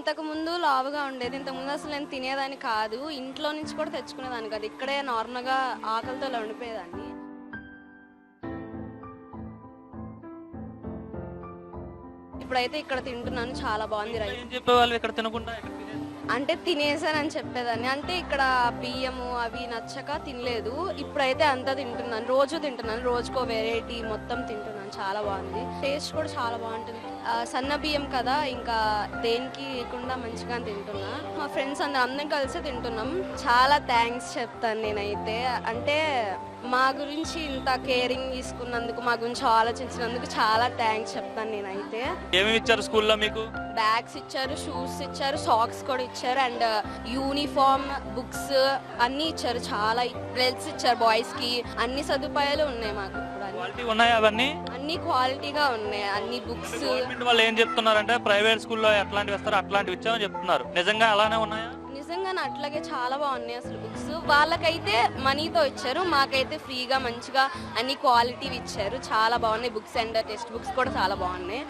ఇంతకు ముందు లావుగా ఉండేది. ఇంతకు ముందు అసలు నేను తినేదాన్ని కాదు. ఇంట్లో నుంచి కూడా తెచ్చుకునేదాన్ని కాదు. ఇక్కడే నార్మల్గా ఆకలితో ఇలా ఉండిపోయేదాన్ని. ఇప్పుడైతే ఇక్కడ తింటున్నాను. చాలా బాగుంది రైస్. చెప్పేవాళ్ళు ఇక్కడ తినకుండా అంటే తినేసానని చెప్పేదాన్ని. అంటే ఇక్కడ బియ్యము అవి నచ్చక తినలేదు. ఇప్పుడైతే అంతా తింటున్నాను. రోజు తింటున్నాను. రోజుకో వెరైటీ మొత్తం తింటున్నాను. చాలా బాగుంది. టేస్ట్ కూడా చాలా బాగుంటుంది. సన్న బియ్యం కదా ఇంకా దేనికి లేకుండా మంచిగా తింటున్నా. మా ఫ్రెండ్స్ అందరం అందరం కలిసి తింటున్నాం. చాలా థ్యాంక్స్ చెప్తాను నేనైతే. అంటే మా గురించి ఇంత కేరింగ్ తీసుకున్నందుకు మా గురించి ఆలోచించినందుకు చాలా థ్యాంక్స్ చెప్తాను నేనైతే. ఏమేమి ఇచ్చారు స్కూల్లో మీకు? బ్యాగ్స్ ఇచ్చారు షూస్ ఇచ్చారు సాక్స్ కూడా ఇచ్చారు అండ్ యూనిఫామ్ బుక్స్ అన్ని ఇచ్చారు. చాలా డ్రెస్ ఇచ్చారు బాయ్స్కి. అన్ని సదుపాయాలు ఉన్నాయి మాకు ఇప్పుడు అన్ని. క్వాలిటీ ఉన్నాయా అవన్నీ? అన్ని క్వాలిటీగా ఉన్నాయి. అన్ని బుక్స్ గవర్నమెంట్ వాళ్ళు ఏం చెప్తున్నారంటే ప్రైవేట్ స్కూల్లో ఎట్లాంటివి ఇస్తారో అట్లాంటివి ఇచ్చామని చెప్తున్నారు. నిజంగా అలానే ఉన్నాయా? నిజంగా అట్లాగే చాలా బాగున్నాయి అసలు బుక్స్ వాళ్ళకైతే మనీతో ఇచ్చారు. మాకైతే ఫ్రీగా మంచిగా అన్ని క్వాలిటీవి ఇచ్చారు. చాలా బాగున్నాయి. బుక్స్ అండ్ టెక్స్ట్ బుక్స్ కూడా చాలా బాగున్నాయి.